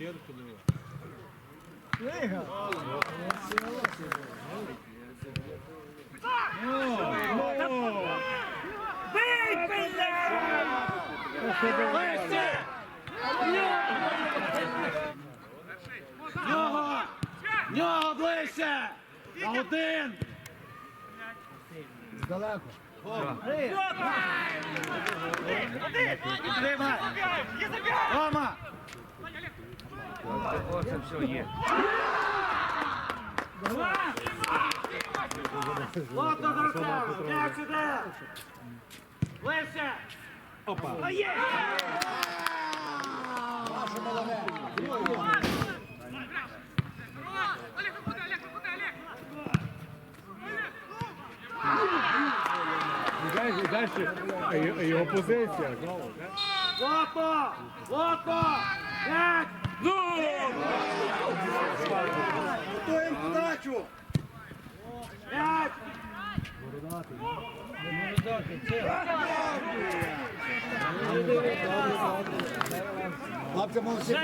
зверху диви. Лига. Бий, Ближче! Нього! Оце все є. Плотно до рукаву! М'яч іде! Ближче! Опа! А є! Наше молоде. Олег, куди, Олег, куди, Олег? І далі, його позиція знову. М'яч! Ну! Хлопці молодці.